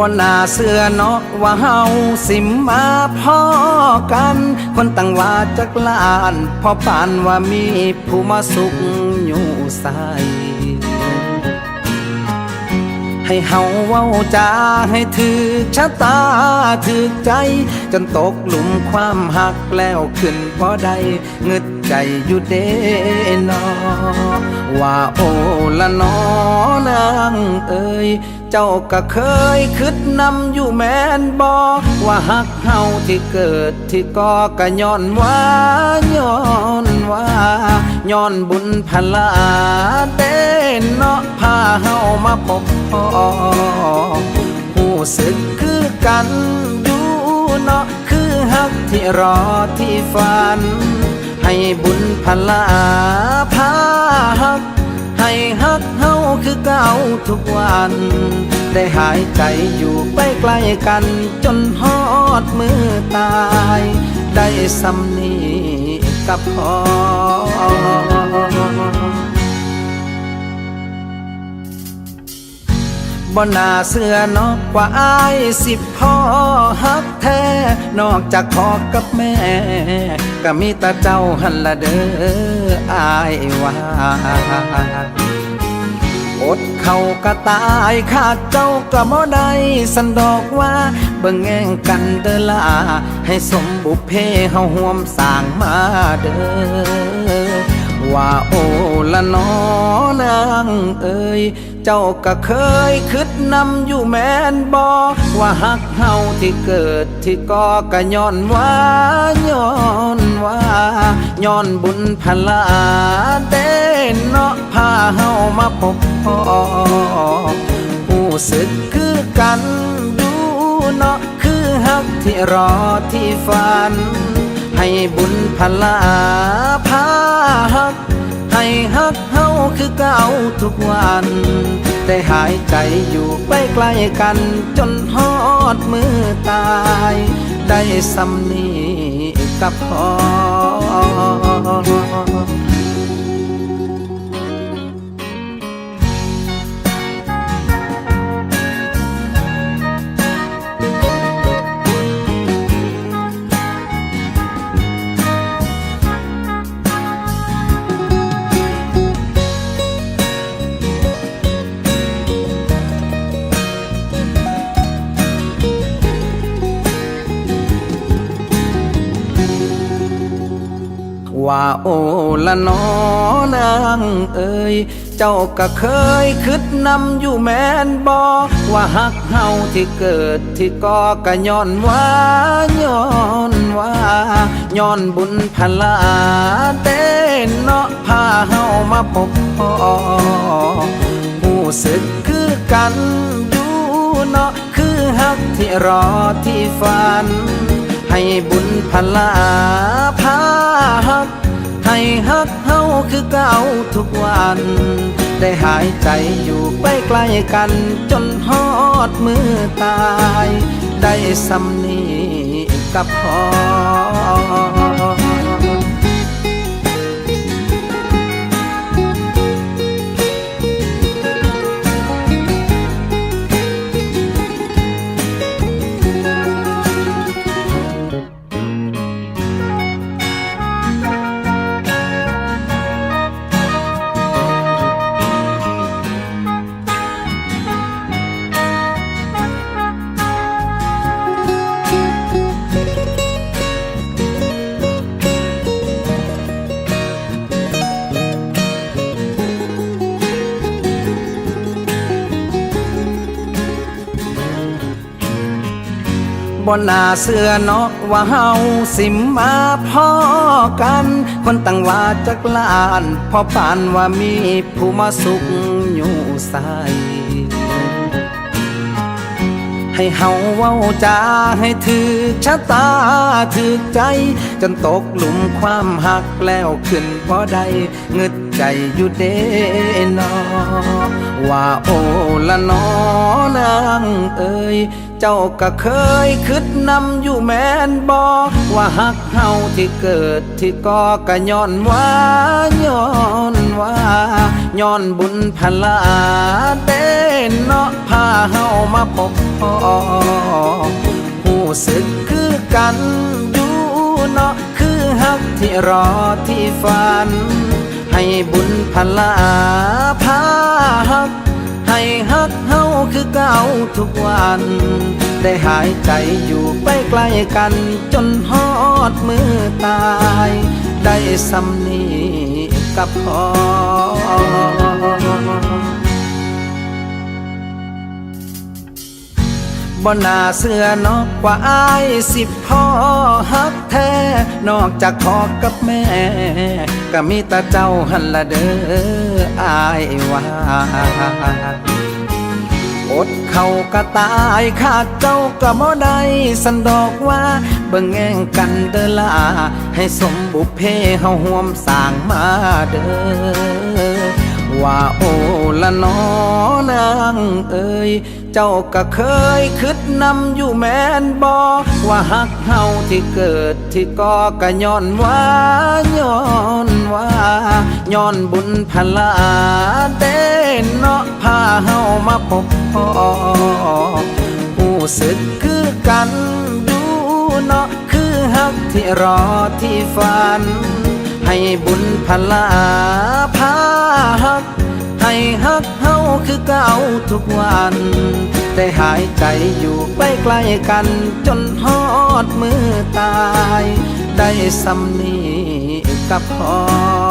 บ่น่าเสื้อเนาะว่าเฮาสิมาพ่อกัน คนตั้งว่าจักลานพอปานว่ามีผู้มาสุขอยู่ใสให้เฮาเว้าจาให้ถือชะตาถือใจ จนตกหลุมความหักแล้วขึ้นพอได้เงึดใจอยู่เด้นอ ว่าโอละนอนางเอ่ยเจ้าก็เคยคิดนำอยู่แม่นบอกว่าหักเฮาที่เกิดที่ก่อก็ย้อนว่าย้อนว่าย้อนบุญพลาเต้นเนาะพาเฮามาพบพ่อหูสึกคือกันอยู่เนาะคือหักที่รอที่ฝัน ให้บุญพลาพา ฮัก ให้ฮักเฮาคือเก่าทุกวัน ได้หายใจอยู่ใกล้ใกล้กัน จนฮอดมือตาย ได้สำนีกับพอ บ่น่าเสือนอกว่าอายสิพ่อฮักแท้ นอกจากพ่อกับแม่ ก็มีแต่เจ้าหันละเด้ออายว่าอดเขาก็ตายขาดเจ้าก็บ่ได้สันดอกว่าเบิ่งแง่งกันเด้อล่ะให้สมบุพเพเฮาห่วมสร้างมาเด้อว่าโอละนอนางเอ่ย เจ้าก็เคยคิดนำอยู่แม่นบอกว่าหักเฮาที่เกิดที่ก่อก็ย้อนว่าย้อนว่าย้อนบุญพลาเต้นเนาะพาเฮามาพบพ่อผู้สึกคือกันดูเนาะคือหักที่รอที่ฝัน ให้บุญพลาพาหัก ให้ฮักเฮาคือเก่าทุกวันได้หายใจอยู่ใกล้ใกล้กัน จนฮอดมือตาย ได้สำนีกับพอ ว่าโอละนอนางเอ่ยเจ้าก็เคยคิดนำอยู่แม่นบอกว่าหักเฮาที่เกิดที่ก่อก็ย้อนว่าย้อนว่าย้อนบุญพลาเต้นเนาะพาเฮามาพบพ่อหูสึกคือกันอยู่เนาะคือหักที่รอที่ฝัน ให้บุญพลาพาหัก ให้ฮักเฮาคือเก่าทุกวัน ได้หายใจอยู่ใกล้ใกล้กัน จนฮอดมือตาย ได้สำนีกับพอ บ่น่าเสื้อเนาะว่าเฮาสิมาพ่อกัน คนตั้งว่าจักลานพอปานว่ามีผู้มาสุขอยู่ใส ให้เฮาเว้าจาให้ถือชะตาถือใจ จนตกหลุมความหักแล้วขึ้นพอได้เงึดใจอยู่เด้นอว่าโอละนอนางเอ่ยเจ้าก็เคยคิดนำอยู่แม่นบอกว่าหักเฮาที่เกิดที่ก่อก็ย้อนว่าย้อน ว่าย้อนบุญพลาเต้นเนาะพาเฮามาพบพ่อหูสึกคือกันอยู่เนาะคือฮักที่รอที่ฝัน ให้บุญพลาพาฮัก ให้ฮักเฮาคือเก่าทุกวัน ได้หายใจอยู่ไปใกล้กันจนฮอดมือตาย ได้สำนี กับพอบ่นาเสื้อนอกกว่าอายสิพ่อฮักแท้ นอกจากพ่อกับแม่ ก็มีแต่เจ้าหันละเด้ออายว่า ดเขาก็ตายขาดเจ้าก็บ่ได้สันดอกว่าเบิ่งแง่งกันเด้อลา ให้สมบุพเพเฮาห่วมสร้างมาเด้อ ว่าโอละนอนางเอ้ยเจ้าก็เคยคิดนำอยู่แม่นบอว่าฮักเฮาที่เกิดที่ก่อก็ย้อนว่าย้อนว่าย้อนบุญพลาเด่นเนาะพาเฮามาพบพ่อผู้สึกคือกันอยู่เนาะคือฮักที่รอที่ฝัน ให้บุญพลาพาฮัก ให้ฮักเฮาคือเก่าทุกวัน แต่หายใจอยู่ไปใกล้กันจนฮอดมือตาย ได้สำนีกับพอ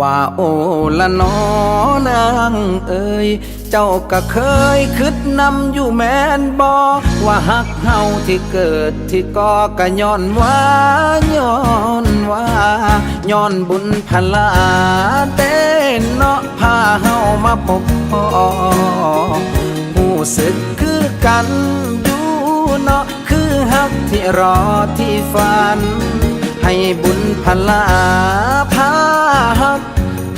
ว่าโอ้ละนอนางเอ้ยเจ้าก็เคยคิดนำอยู่แม่นบอว่าฮักเฮาที่เกิดที่ก่อก็ย้อนว่าย้อนว่าย้อนบุญพลาเต้นเนาะพาเฮามาพบพ่อผู้สึกคือกันอยู่เนาะคือฮักที่รอที่ฝัน ให้บุญพลาพา ฮัก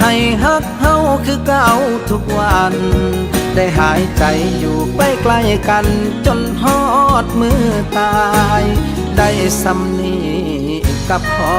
ให้ฮักเฮาคือเก่าทุกวัน ได้หายใจอยู่ใกล้ใกล้กัน จนฮอดมือตาย ได้สำนีกับพอ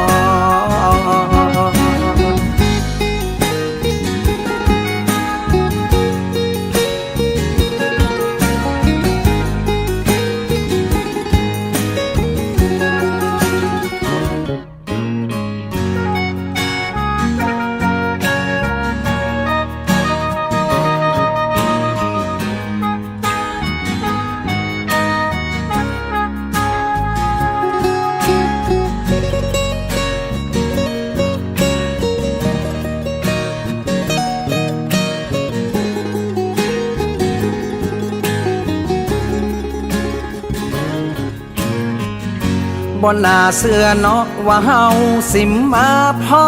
บ่น่าเสื้อเนาะว่าเฮาสิมาพ่อ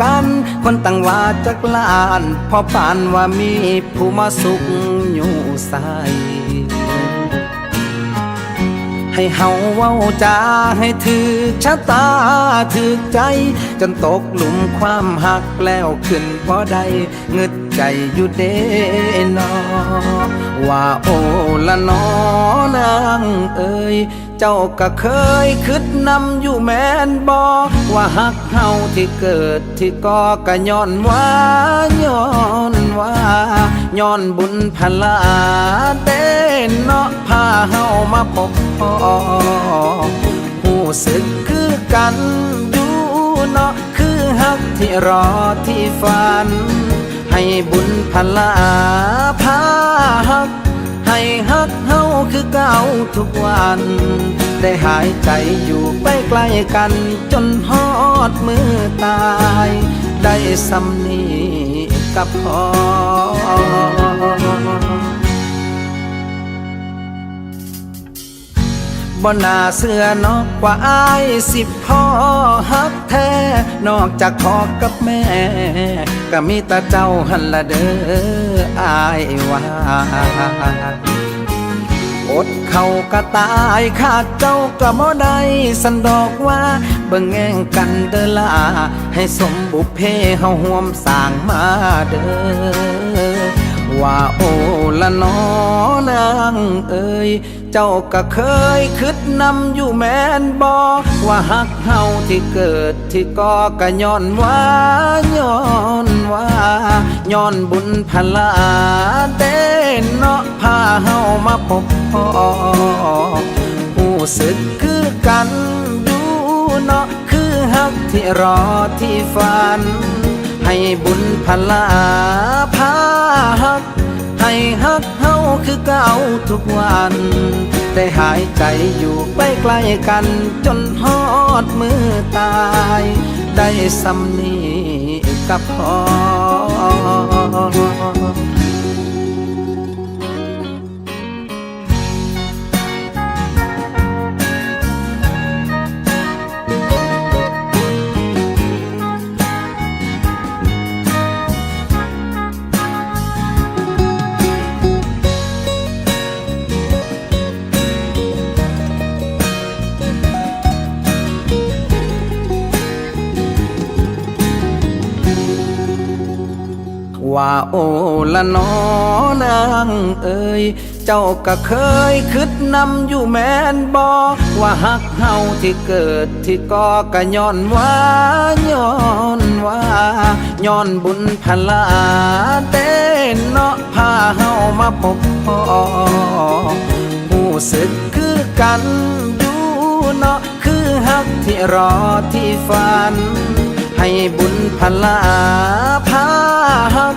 กัน คนตั้งว่าจักลานพอปานว่ามีผู้มาสุขอยู่ใส ให้เฮาเว้าจาให้ถือชะตาถือใจ จนตกหลุมความหักแล้วขึ้นพอได้เงึดใจอยู่เด้นอว่าโอละนอนางเอ้ยเจ้าก็เคยคิดนำอยู่แม่นบอว่าหักเฮาที่เกิดที่ก่อก็ย้อนว่าย้อนว่าย้อนบุญพลาเต้ นเนาะพาเฮามาพบพ่อหูสึกคือกันอยู่เนาะคือฮักที่รอที่ฝัน ให้บุญพลาพาฮัก ให้ฮักเฮาคือเก่าทุกวัน ได้หายใจอยู่ไปใกล้กัน จนฮอดมือตาย ได้สำนีกับพ่อ บ่น่าเสื้อนอกกว่าอายสิพ่อฮักแท้ นอกจากพ่อกับแม่ ก็มีแต่เจ้าหันละเด้ออายว่าอดเขาก็ตายขาดเจ้าก็บ่ได้สันดอกว่าเบิ่งแง่งกันเด้อล่ะให้สมบุพเพเฮาห่วมสร้างมาเด้อ ว่าโอละนอนางเอ่ยเจ้าก็เคยคิดนำอยู่แม่นบอว่าหักเฮาที่เกิดที่ก่อก็ย้อนว่าย้อนว่าย้อนบุญพลาเต้นเนาะพาเฮามาพบพ่อผู้สึกคือกันอยู่เนาะคือหักที่รอที่ฝัน ให้บุญพลาพา ให้ฮักเฮาคือเก่าทุกวัน แต่หายใจอยู่ไปใกล้กัน จนฮอดมือตาย ได้สำนีกับพอ ว่าโอละนอนางเอ่ยเจ้าก็เคยคิดนำอยู่แม่นบอว่าหักเฮาที่เกิดที่ก่อก็ย้อนว่าย้อนว่าย้อนบุญพลาเต้นเนาะพาเฮามาพบพ่อผู้สึกคือกันอยู่เนาะคือหักที่รอที่ฝันให้บุญพลาพาหัก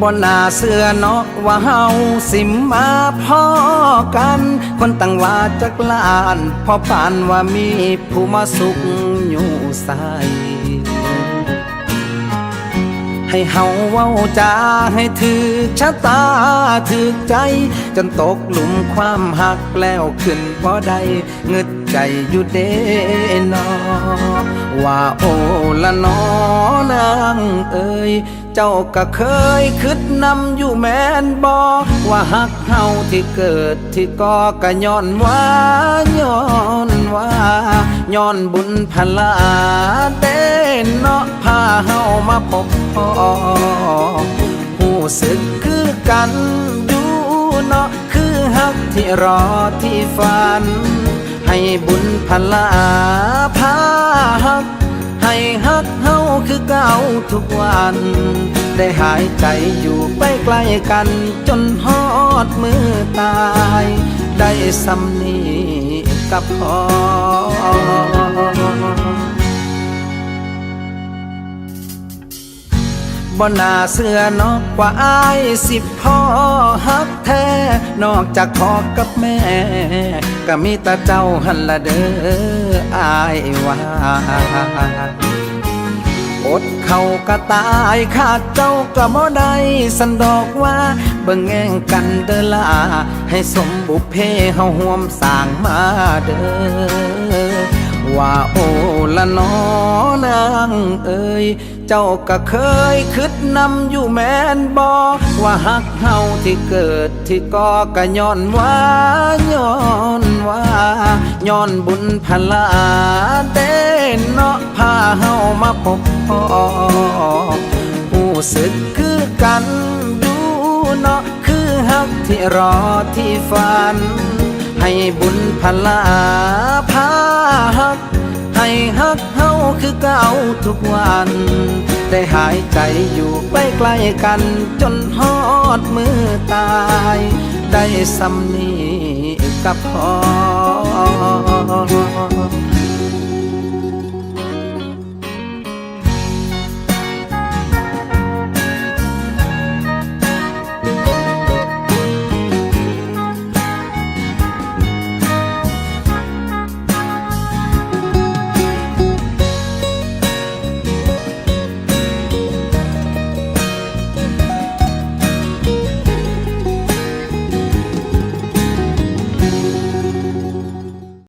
บนหน้าเสื้อเนาะว่าเฮาสิมาพ่อกัน คนตั้งว่าจักลานพอปานว่ามีผู้มาสุขอยู่ใส ให้เฮาเว้าจาให้ถือชะตาถือใจ จนตกหลุมความหักแล้วขึ้นบ่ได้เงึดใจอยู่เด้นอว่าโอละนอนางเอ่ยเจ้าก็เคยคิดนำอยู่แม่นบอว่าหักเฮาที่เกิดที่ก่อก็ย้อนว่าย้อน ว่าย้อนบุญพลาเต้นเนาะพาเฮามาพบพ่อผู้สึกคือกันอยู่เนาะคือหักที่รอที่ฝัน ให้บุญพลาพาหัก ให้ฮักเฮาคือเก่าทุกวัน ได้หายใจอยู่ไปใกล้กันจนฮอดมือตาย ได้สำนี กับพอบ่นาเสื้อนอกกว่าอายสิพ่อฮักแท้ นอกจากพ่อกับแม่ ก็มีต่เจ้าหันละเด้ออายว่าอดเขาก็ตายขาดเจ้าก็บ่ได้สันดอกว่า เบิ่งแง่งกันเด้อล่ะ ให้สมบุพเพเฮาห่วมสร้างมาเด้อว่าโอละนอนางเอ่ยเจ้าก็เคยคิดนำอยู่แม่นบอว่าหักเฮาที่เกิดที่ก่อก็ย้อนว่าย้อนว่าย้อนบุญพลาเต้นเนาะพาเฮามาพบพ่อผู้สึกคือกันอยู่เนาะ คือหักที่รอที่ฝัน ให้บุญพลาพาฮักใให้ฮักเฮาคือเก่าทุกวัน ได้หายใจอยู่ใกล้ๆกัน จนฮอดมือตาย ได้สำนีกับพอ